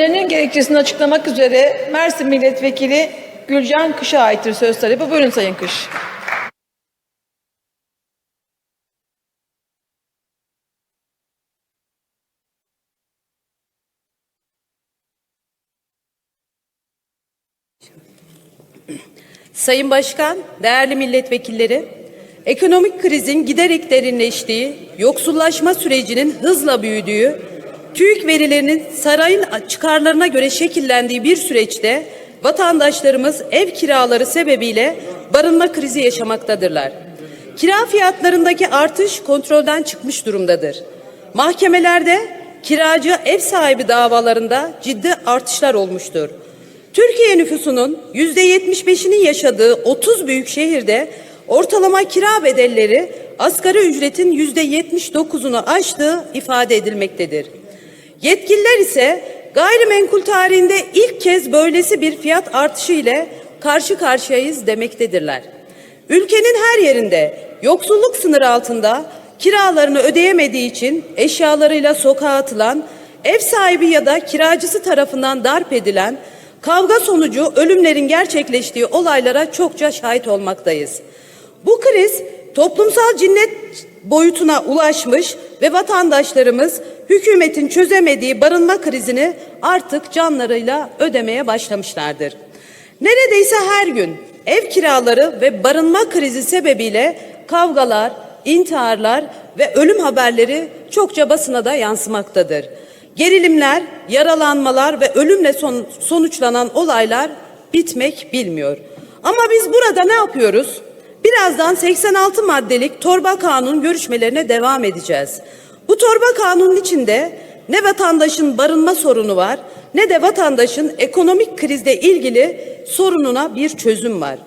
Önerinin gerekçesini açıklamak üzere Mersin Milletvekili Gülcan Kış'a aittir söz talebi. Buyurun Sayın Kış. Sayın Başkan, değerli milletvekilleri, ekonomik krizin giderek derinleştiği, yoksullaşma sürecinin hızla büyüdüğü, TÜİK verilerinin sarayın çıkarlarına göre şekillendiği bir süreçte vatandaşlarımız ev kiraları sebebiyle barınma krizi yaşamaktadırlar. Kira fiyatlarındaki artış kontrolden çıkmış durumdadır. Mahkemelerde kiracı ev sahibi davalarında ciddi artışlar olmuştur. Türkiye nüfusunun yüzde 75'inin yaşadığı 30 büyük şehirde ortalama kira bedelleri asgari ücretin yüzde 79'unu aştığı ifade edilmektedir. Yetkililer ise gayrimenkul tarihinde ilk kez böylesi bir fiyat artışı ile karşı karşıyayız demektedirler. Ülkenin her yerinde yoksulluk sınırı altında kiralarını ödeyemediği için eşyalarıyla sokağa atılan, ev sahibi ya da kiracısı tarafından darp edilen, kavga sonucu ölümlerin gerçekleştiği olaylara çokça şahit olmaktayız. Bu kriz toplumsal cinnet boyutuna ulaşmış ve vatandaşlarımız hükümetin çözemediği barınma krizini artık canlarıyla ödemeye başlamışlardır. Neredeyse her gün ev kiraları ve barınma krizi sebebiyle kavgalar, intiharlar ve ölüm haberleri çokça basına da yansımaktadır. Gerilimler, yaralanmalar ve ölümle son, sonuçlanan olaylar bitmek bilmiyor. Ama biz burada ne yapıyoruz? Birazdan 86 maddelik torba kanun görüşmelerine devam edeceğiz. Bu torba kanunun içinde ne vatandaşın barınma sorunu var ne de vatandaşın ekonomik krizle ilgili sorununa bir çözüm var.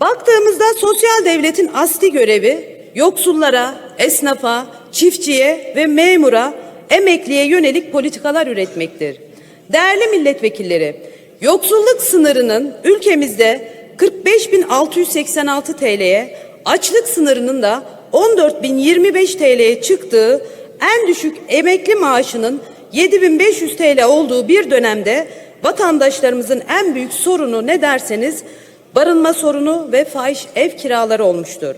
Baktığımızda sosyal devletin asli görevi yoksullara, esnafa, çiftçiye ve memura, emekliye yönelik politikalar üretmektir. Değerli milletvekilleri, yoksulluk sınırının ülkemizde 45.686 TL'ye, açlık sınırının da 14.025 TL'ye çıktığı, en düşük emekli maaşının 7500 TL olduğu bir dönemde vatandaşlarımızın en büyük sorunu ne derseniz barınma sorunu ve fahiş ev kiraları olmuştur.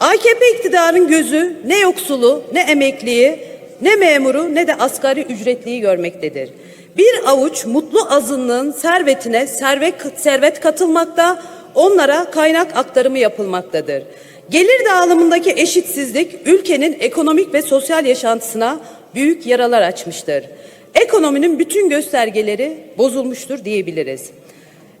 AKP iktidarın gözü ne yoksulu, ne emekliyi, ne memuru ne de asgari ücretliyi görmektedir. Bir avuç mutlu azınlığın servetine servet, servet katılmakta, onlara kaynak aktarımı yapılmaktadır. Gelir dağılımındaki eşitsizlik ülkenin ekonomik ve sosyal yaşantısına büyük yaralar açmıştır. Ekonominin bütün göstergeleri bozulmuştur diyebiliriz.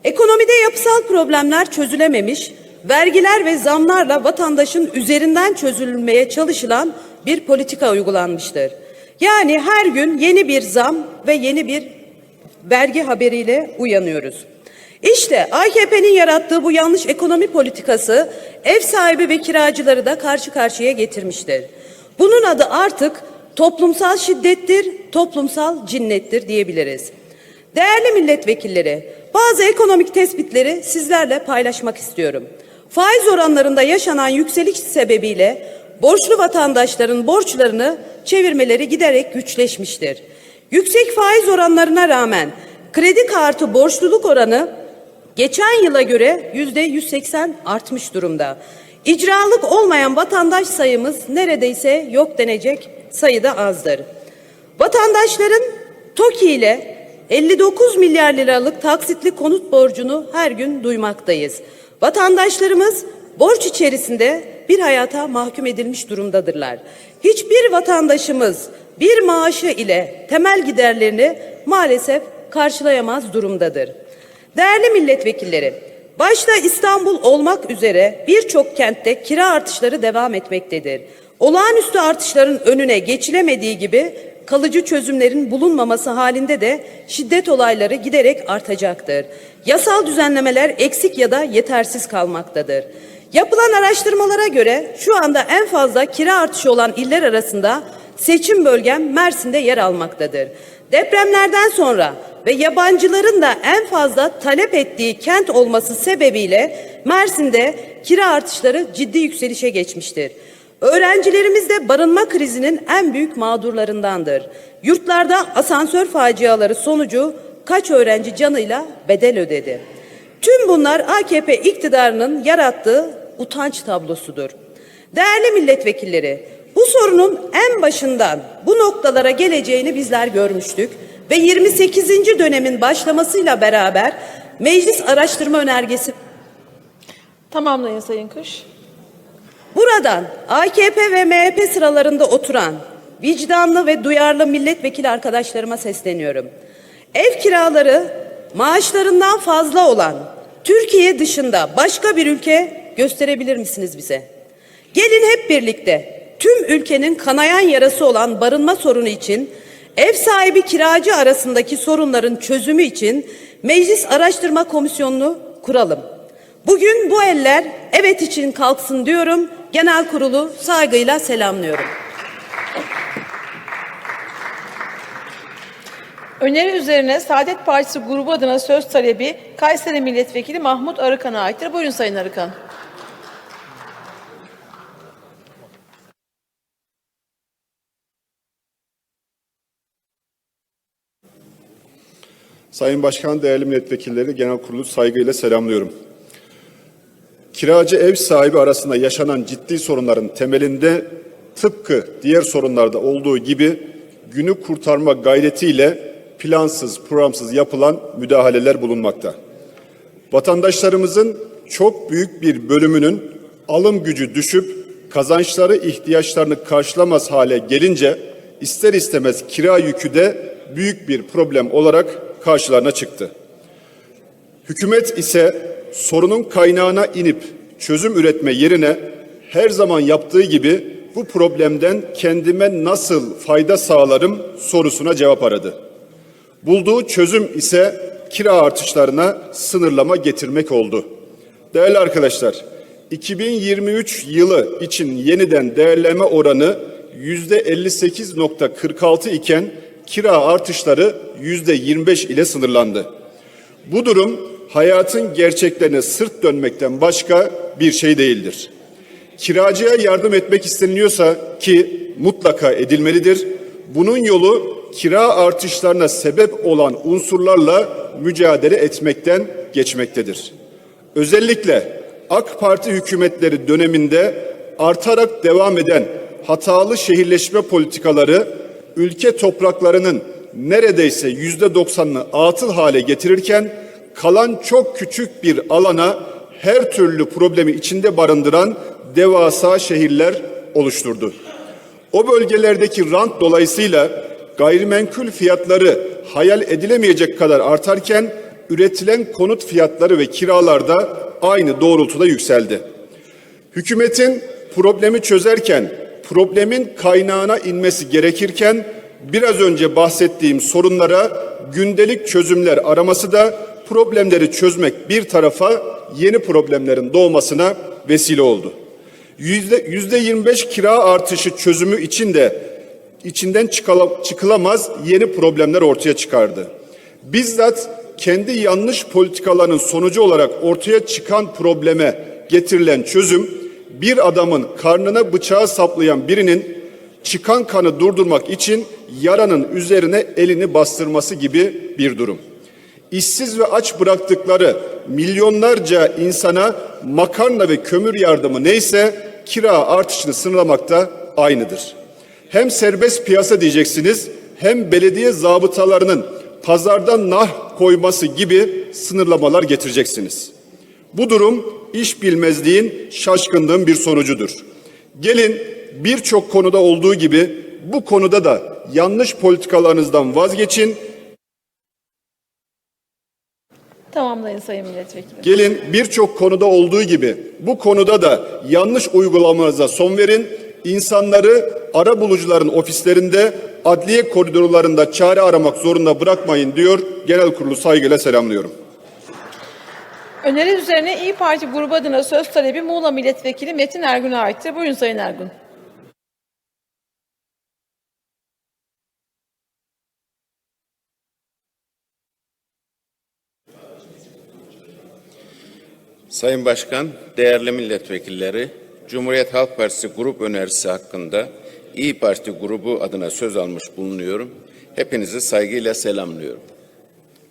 Ekonomide yapısal problemler çözülememiş, vergiler ve zamlarla vatandaşın üzerinden çözülmeye çalışılan bir politika uygulanmıştır. Yani her gün yeni bir zam ve yeni bir vergi haberiyle uyanıyoruz. İşte AKP'nin yarattığı bu yanlış ekonomi politikası ev sahibi ve kiracıları da karşı karşıya getirmiştir. Bunun adı artık toplumsal şiddettir, toplumsal cinnettir diyebiliriz. Değerli milletvekilleri, bazı ekonomik tespitleri sizlerle paylaşmak istiyorum. Faiz oranlarında yaşanan yükseliş sebebiyle borçlu vatandaşların borçlarını çevirmeleri giderek güçleşmiştir. Yüksek faiz oranlarına rağmen kredi kartı borçluluk oranı geçen yıla göre yüzde 180 artmış durumda. İcralık olmayan vatandaş sayımız neredeyse yok denecek sayıda azdır. Vatandaşların TOKİ ile 59 milyar liralık taksitli konut borcunu her gün duymaktayız. Vatandaşlarımız borç içerisinde bir hayata mahkum edilmiş durumdadırlar. Hiçbir vatandaşımız bir maaşı ile temel giderlerini maalesef karşılayamaz durumdadır. Değerli milletvekilleri, başta İstanbul olmak üzere birçok kentte kira artışları devam etmektedir. Olağanüstü artışların önüne geçilemediği gibi kalıcı çözümlerin bulunmaması halinde de şiddet olayları giderek artacaktır. Yasal düzenlemeler eksik ya da yetersiz kalmaktadır. Yapılan araştırmalara göre şu anda en fazla kira artışı olan iller arasında seçim bölgem Mersin'de yer almaktadır. Depremlerden sonra ve yabancıların da en fazla talep ettiği kent olması sebebiyle Mersin'de kira artışları ciddi yükselişe geçmiştir. Öğrencilerimiz de barınma krizinin en büyük mağdurlarındandır. Yurtlarda asansör faciaları sonucu kaç öğrenci canıyla bedel ödedi. Tüm bunlar AKP iktidarının yarattığı utanç tablosudur. Değerli milletvekilleri, bu sorunun en başından bu noktalara geleceğini bizler görmüştük ve 28. dönemin başlamasıyla beraber meclis araştırma önergesi Tamamlayın Sayın Kış. Buradan AKP ve MHP sıralarında oturan vicdanlı ve duyarlı milletvekili arkadaşlarıma sesleniyorum. Ev kiraları maaşlarından fazla olan Türkiye dışında başka bir ülke gösterebilir misiniz bize? Gelin hep birlikte tüm ülkenin kanayan yarası olan barınma sorunu için ev sahibi kiracı arasındaki sorunların çözümü için Meclis Araştırma Komisyonu'nu kuralım. Bugün bu eller evet için kalksın diyorum. Genel kurulu saygıyla selamlıyorum. Öneri üzerine Saadet Partisi grubu adına söz talebi Kayseri Milletvekili Mahmut Arıkan'a aittir. Buyurun Sayın Arıkan. Sayın Başkan, değerli milletvekilleri, genel kurulu saygıyla selamlıyorum. Kiracı ev sahibi arasında yaşanan ciddi sorunların temelinde tıpkı diğer sorunlarda olduğu gibi günü kurtarma gayretiyle plansız, programsız yapılan müdahaleler bulunmakta. Vatandaşlarımızın çok büyük bir bölümünün alım gücü düşüp kazançları ihtiyaçlarını karşılamaz hale gelince ister istemez kira yükü de büyük bir problem olarak karşılarına çıktı. Hükümet ise sorunun kaynağına inip çözüm üretme yerine her zaman yaptığı gibi bu problemden kendime nasıl fayda sağlarım sorusuna cevap aradı. Bulduğu çözüm ise kira artışlarına sınırlama getirmek oldu. Değerli arkadaşlar, 2023 yılı için yeniden değerleme oranı yüzde 58.46 iken kira artışları yüzde 25 ile sınırlandı. Bu durum hayatın gerçeklerine sırt dönmekten başka bir şey değildir. Kiracıya yardım etmek isteniliyorsa ki mutlaka edilmelidir. Bunun yolu kira artışlarına sebep olan unsurlarla mücadele etmekten geçmektedir. Özellikle AK Parti hükümetleri döneminde artarak devam eden hatalı şehirleşme politikaları ülke topraklarının neredeyse yüzde doksanını atıl hale getirirken kalan çok küçük bir alana her türlü problemi içinde barındıran devasa şehirler oluşturdu. O bölgelerdeki rant dolayısıyla gayrimenkul fiyatları hayal edilemeyecek kadar artarken üretilen konut fiyatları ve kiralar da aynı doğrultuda yükseldi. Hükümetin problemi çözerken problemin kaynağına inmesi gerekirken biraz önce bahsettiğim sorunlara gündelik çözümler araması da problemleri çözmek bir tarafa yeni problemlerin doğmasına vesile oldu. Yüzde, yüzde 25 kira artışı çözümü için de içinden çıkılamaz yeni problemler ortaya çıkardı. Bizzat kendi yanlış politikalarının sonucu olarak ortaya çıkan probleme getirilen çözüm bir adamın karnına bıçağı saplayan birinin çıkan kanı durdurmak için yaranın üzerine elini bastırması gibi bir durum. İşsiz ve aç bıraktıkları milyonlarca insana makarna ve kömür yardımı neyse kira artışını sınırlamakta aynıdır. Hem serbest piyasa diyeceksiniz hem belediye zabıtalarının pazardan nah koyması gibi sınırlamalar getireceksiniz. Bu durum iş bilmezliğin şaşkınlığın bir sonucudur. Gelin birçok konuda olduğu gibi bu konuda da yanlış politikalarınızdan vazgeçin. Tamamlayın Sayın Milletvekili. Gelin birçok konuda olduğu gibi bu konuda da yanlış uygulamanıza son verin. İnsanları ara bulucuların ofislerinde, adliye koridorlarında çare aramak zorunda bırakmayın diyor. Genel kurulu saygıyla selamlıyorum. Öneri üzerine İyi Parti grubu adına söz talebi Muğla Milletvekili Metin Ergün'e aittir. Buyurun Sayın Ergün. Sayın Başkan, değerli milletvekilleri, Cumhuriyet Halk Partisi grup önerisi hakkında İyi Parti grubu adına söz almış bulunuyorum. Hepinizi saygıyla selamlıyorum.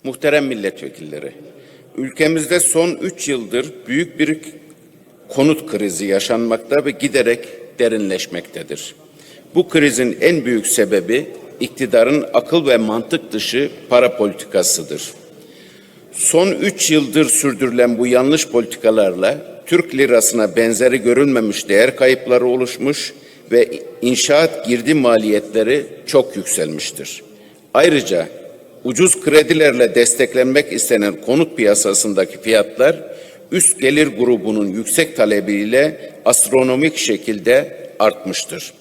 Muhterem milletvekilleri, ülkemizde son üç yıldır büyük bir konut krizi yaşanmakta ve giderek derinleşmektedir. Bu krizin en büyük sebebi iktidarın akıl ve mantık dışı para politikasıdır. Son üç yıldır sürdürülen bu yanlış politikalarla Türk lirasına benzeri görülmemiş değer kayıpları oluşmuş ve inşaat girdi maliyetleri çok yükselmiştir. Ayrıca ucuz kredilerle desteklenmek istenen konut piyasasındaki fiyatlar üst gelir grubunun yüksek talebiyle astronomik şekilde artmıştır.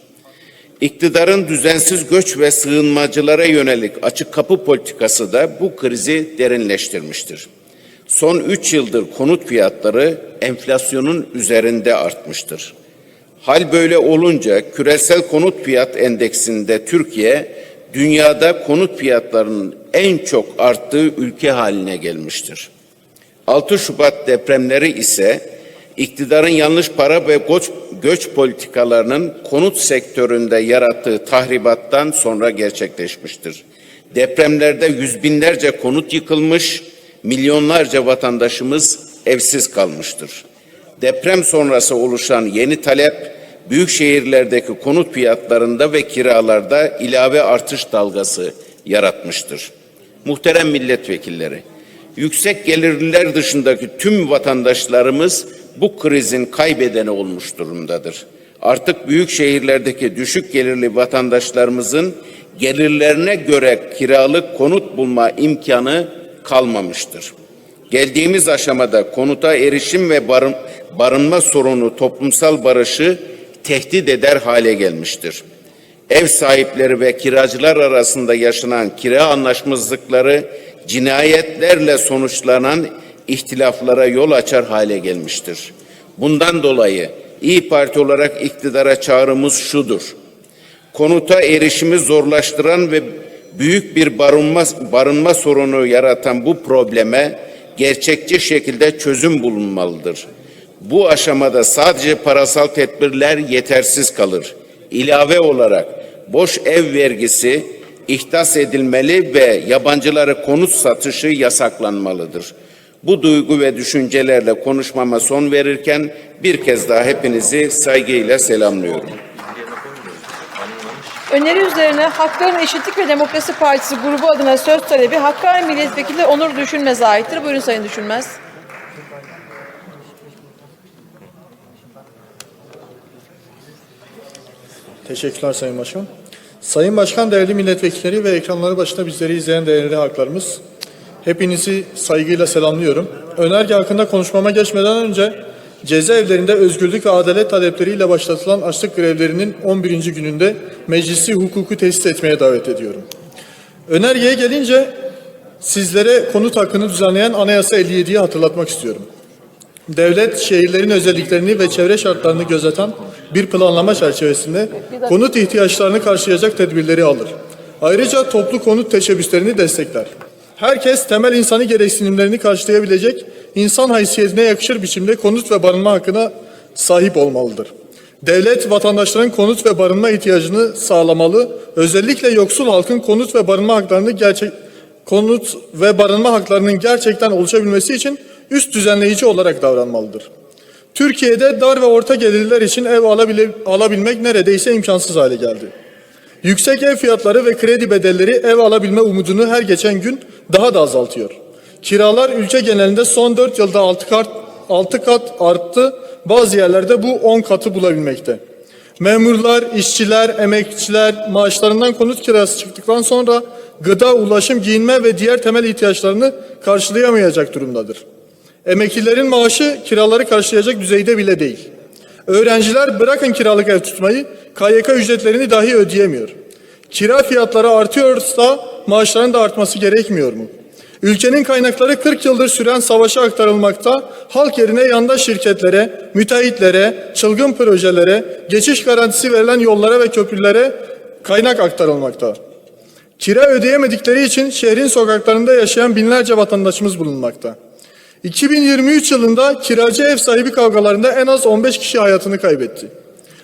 İktidarın düzensiz göç ve sığınmacılara yönelik açık kapı politikası da bu krizi derinleştirmiştir. Son 3 yıldır konut fiyatları enflasyonun üzerinde artmıştır. Hal böyle olunca küresel konut fiyat endeksinde Türkiye dünyada konut fiyatlarının en çok arttığı ülke haline gelmiştir. 6 Şubat depremleri ise iktidarın yanlış para ve göç, göç politikalarının konut sektöründe yarattığı tahribattan sonra gerçekleşmiştir. Depremlerde yüz binlerce konut yıkılmış, milyonlarca vatandaşımız evsiz kalmıştır. Deprem sonrası oluşan yeni talep, büyük şehirlerdeki konut fiyatlarında ve kiralarda ilave artış dalgası yaratmıştır. Muhterem milletvekilleri, yüksek gelirliler dışındaki tüm vatandaşlarımız bu krizin kaybedeni olmuş durumdadır. Artık büyük şehirlerdeki düşük gelirli vatandaşlarımızın gelirlerine göre kiralık konut bulma imkanı kalmamıştır. Geldiğimiz aşamada konuta erişim ve barın, barınma sorunu toplumsal barışı tehdit eder hale gelmiştir. Ev sahipleri ve kiracılar arasında yaşanan kira anlaşmazlıkları cinayetlerle sonuçlanan ihtilaflara yol açar hale gelmiştir. Bundan dolayı İyi Parti olarak iktidara çağrımız şudur. Konuta erişimi zorlaştıran ve büyük bir barınma, barınma sorunu yaratan bu probleme gerçekçi şekilde çözüm bulunmalıdır. Bu aşamada sadece parasal tedbirler yetersiz kalır. İlave olarak boş ev vergisi ihtas edilmeli ve yabancılara konut satışı yasaklanmalıdır. Bu duygu ve düşüncelerle konuşmama son verirken bir kez daha hepinizi saygıyla selamlıyorum. Öneri üzerine Hakların Eşitlik ve Demokrasi Partisi grubu adına söz talebi Hakkari Milletvekili Onur Düşünmez'e aittir. Buyurun Sayın Düşünmez. Teşekkürler Sayın Başkan. Sayın Başkan, değerli milletvekilleri ve ekranları başında bizleri izleyen değerli haklarımız, hepinizi saygıyla selamlıyorum. Önerge hakkında konuşmama geçmeden önce cezaevlerinde özgürlük ve adalet talepleriyle başlatılan açlık grevlerinin 11. gününde meclisi hukuku tesis etmeye davet ediyorum. Önergeye gelince sizlere konut hakkını düzenleyen Anayasa 57'yi hatırlatmak istiyorum. Devlet şehirlerin özelliklerini ve çevre şartlarını gözeten bir planlama çerçevesinde konut ihtiyaçlarını karşılayacak tedbirleri alır. Ayrıca toplu konut teşebbüslerini destekler. Herkes temel insani gereksinimlerini karşılayabilecek insan haysiyetine yakışır biçimde konut ve barınma hakkına sahip olmalıdır. Devlet vatandaşların konut ve barınma ihtiyacını sağlamalı. Özellikle yoksul halkın konut ve barınma haklarını gerçek konut ve barınma haklarının gerçekten oluşabilmesi için üst düzenleyici olarak davranmalıdır. Türkiye'de dar ve orta gelirliler için ev alabile, alabilmek neredeyse imkansız hale geldi. Yüksek ev fiyatları ve kredi bedelleri ev alabilme umudunu her geçen gün daha da azaltıyor. Kiralar ülke genelinde son 4 yılda 6 kat, 6 kat arttı. Bazı yerlerde bu 10 katı bulabilmekte. Memurlar, işçiler, emekçiler maaşlarından konut kirası çıktıktan sonra gıda, ulaşım, giyinme ve diğer temel ihtiyaçlarını karşılayamayacak durumdadır. Emeklilerin maaşı kiraları karşılayacak düzeyde bile değil. Öğrenciler bırakın kiralık ev tutmayı, KYK ücretlerini dahi ödeyemiyor. Kira fiyatları artıyorsa maaşların da artması gerekmiyor mu? Ülkenin kaynakları 40 yıldır süren savaşa aktarılmakta, halk yerine yandaş şirketlere, müteahhitlere, çılgın projelere, geçiş garantisi verilen yollara ve köprülere kaynak aktarılmakta. Kira ödeyemedikleri için şehrin sokaklarında yaşayan binlerce vatandaşımız bulunmakta. 2023 yılında kiracı ev sahibi kavgalarında en az 15 kişi hayatını kaybetti.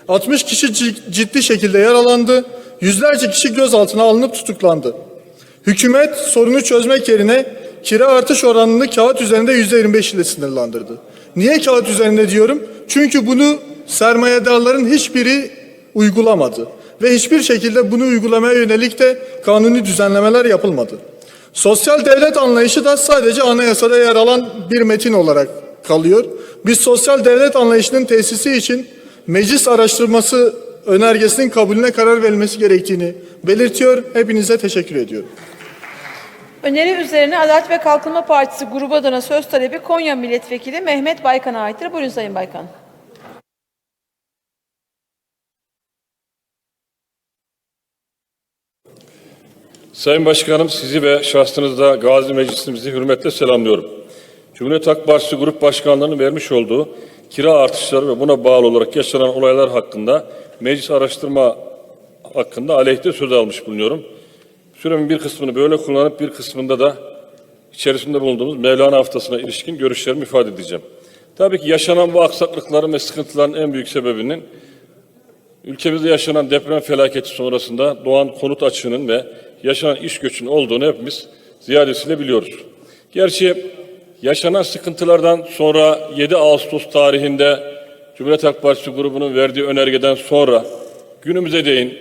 60 kişi ci- ciddi şekilde yaralandı, yüzlerce kişi gözaltına alınıp tutuklandı. Hükümet sorunu çözmek yerine kira artış oranını kağıt üzerinde %25 ile sınırlandırdı. Niye kağıt üzerinde diyorum? Çünkü bunu sermayedarların hiçbiri uygulamadı. Ve hiçbir şekilde bunu uygulamaya yönelik de kanuni düzenlemeler yapılmadı. Sosyal devlet anlayışı da sadece anayasada yer alan bir metin olarak kalıyor. Biz sosyal devlet anlayışının tesisi için meclis araştırması önergesinin kabulüne karar verilmesi gerektiğini belirtiyor. Hepinize teşekkür ediyorum. Öneri üzerine Adalet ve Kalkınma Partisi grubu adına söz talebi Konya Milletvekili Mehmet Baykan'a aittir. Buyurun Sayın Baykan. Sayın Başkanım sizi ve şahsınızda Gazi Meclisimizi hürmetle selamlıyorum. Cumhuriyet Halk Partisi Grup Başkanlığı'nın vermiş olduğu kira artışları ve buna bağlı olarak yaşanan olaylar hakkında meclis araştırma hakkında aleyhte söz almış bulunuyorum. Süremin bir kısmını böyle kullanıp bir kısmında da içerisinde bulunduğumuz Mevlana haftasına ilişkin görüşlerimi ifade edeceğim. Tabii ki yaşanan bu aksaklıkların ve sıkıntıların en büyük sebebinin Ülkemizde yaşanan deprem felaketi sonrasında doğan konut açığının ve yaşanan iş göçünün olduğunu hepimiz ziyadesiyle biliyoruz. Gerçi yaşanan sıkıntılardan sonra 7 Ağustos tarihinde Cumhuriyet Halk Partisi grubunun verdiği önergeden sonra günümüze değin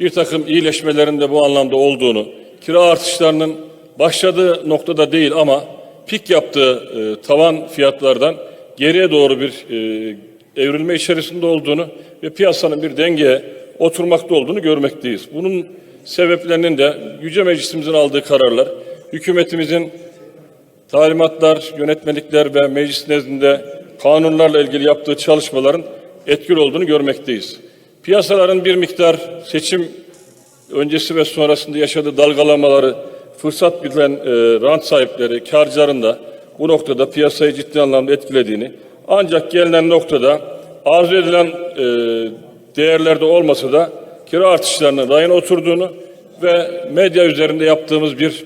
bir takım iyileşmelerin de bu anlamda olduğunu, kira artışlarının başladığı noktada değil ama pik yaptığı e, tavan fiyatlardan geriye doğru bir e, evrilme içerisinde olduğunu ve piyasanın bir dengeye oturmakta olduğunu görmekteyiz. Bunun sebeplerinin de Yüce Meclisimizin aldığı kararlar, hükümetimizin talimatlar, yönetmelikler ve meclis nezdinde kanunlarla ilgili yaptığı çalışmaların etkili olduğunu görmekteyiz. Piyasaların bir miktar seçim öncesi ve sonrasında yaşadığı dalgalanmaları fırsat bilen e, rant sahipleri, karcıların da bu noktada piyasayı ciddi anlamda etkilediğini ancak gelinen noktada arzu edilen e, değerlerde olmasa da kira artışlarının rayına oturduğunu ve medya üzerinde yaptığımız bir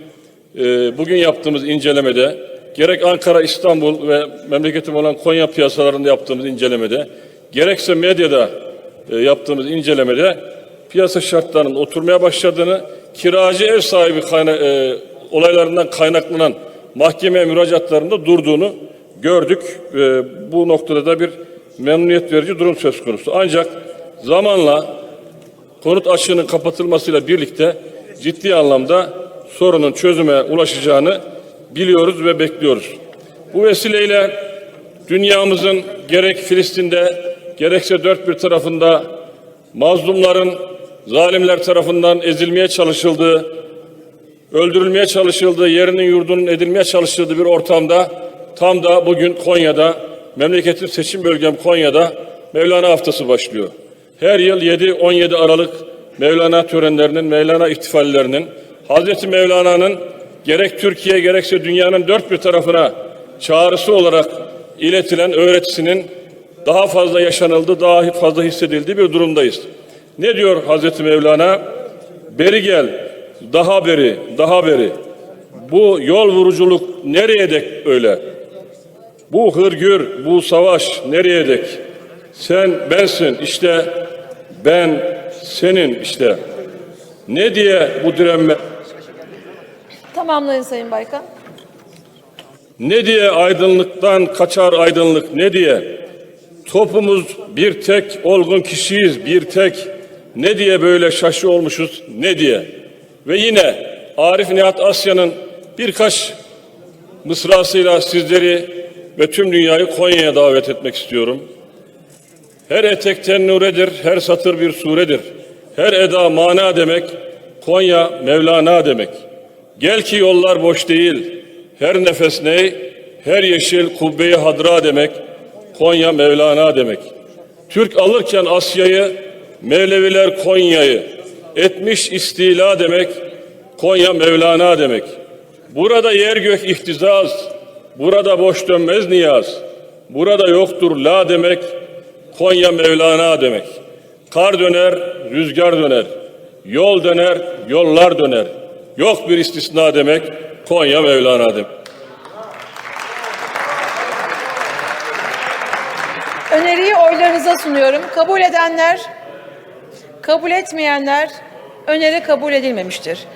e, bugün yaptığımız incelemede gerek Ankara, İstanbul ve memleketim olan Konya piyasalarında yaptığımız incelemede gerekse medyada e, yaptığımız incelemede piyasa şartlarının oturmaya başladığını, kiracı ev sahibi kayna, e, olaylarından kaynaklanan mahkeme müracaatlarında durduğunu gördük. E, bu noktada da bir memnuniyet verici durum söz konusu. Ancak zamanla konut açığının kapatılmasıyla birlikte ciddi anlamda sorunun çözüme ulaşacağını biliyoruz ve bekliyoruz. Bu vesileyle dünyamızın gerek Filistin'de gerekse dört bir tarafında mazlumların zalimler tarafından ezilmeye çalışıldığı, öldürülmeye çalışıldığı, yerinin yurdunun edilmeye çalışıldığı bir ortamda tam da bugün Konya'da, memleketin seçim bölgem Konya'da Mevlana Haftası başlıyor. Her yıl 7-17 Aralık Mevlana törenlerinin, Mevlana ihtifallerinin, Hazreti Mevlana'nın gerek Türkiye gerekse dünyanın dört bir tarafına çağrısı olarak iletilen öğretisinin daha fazla yaşanıldığı, daha fazla hissedildiği bir durumdayız. Ne diyor Hazreti Mevlana? Beri gel, daha beri, daha beri. Bu yol vuruculuk nereye dek öyle? Bu hırgür, bu savaş nereye dek? Sen bensin işte, ben senin işte. Ne diye bu direnme, Tamamlayın Sayın Baykan. ne diye aydınlıktan kaçar aydınlık, ne diye? Topumuz bir tek, olgun kişiyiz bir tek. Ne diye böyle şaşı olmuşuz, ne diye? Ve yine Arif Nihat Asya'nın birkaç mısrasıyla sizleri ve tüm dünyayı Konya'ya davet etmek istiyorum. Her etekten nuredir, her satır bir suredir. Her eda mana demek, Konya Mevlana demek. Gel ki yollar boş değil, her nefes ney, her yeşil kubbeyi hadra demek, Konya Mevlana demek. Türk alırken Asya'yı, Mevleviler Konya'yı, etmiş istila demek, Konya Mevlana demek. Burada yer gök ihtizaz, burada boş dönmez niyaz, burada yoktur la demek, Konya Mevlana demek. Kar döner, rüzgar döner. Yol döner, yollar döner. Yok bir istisna demek Konya Mevlana demek. Öneriyi oylarınıza sunuyorum. Kabul edenler, kabul etmeyenler öneri kabul edilmemiştir.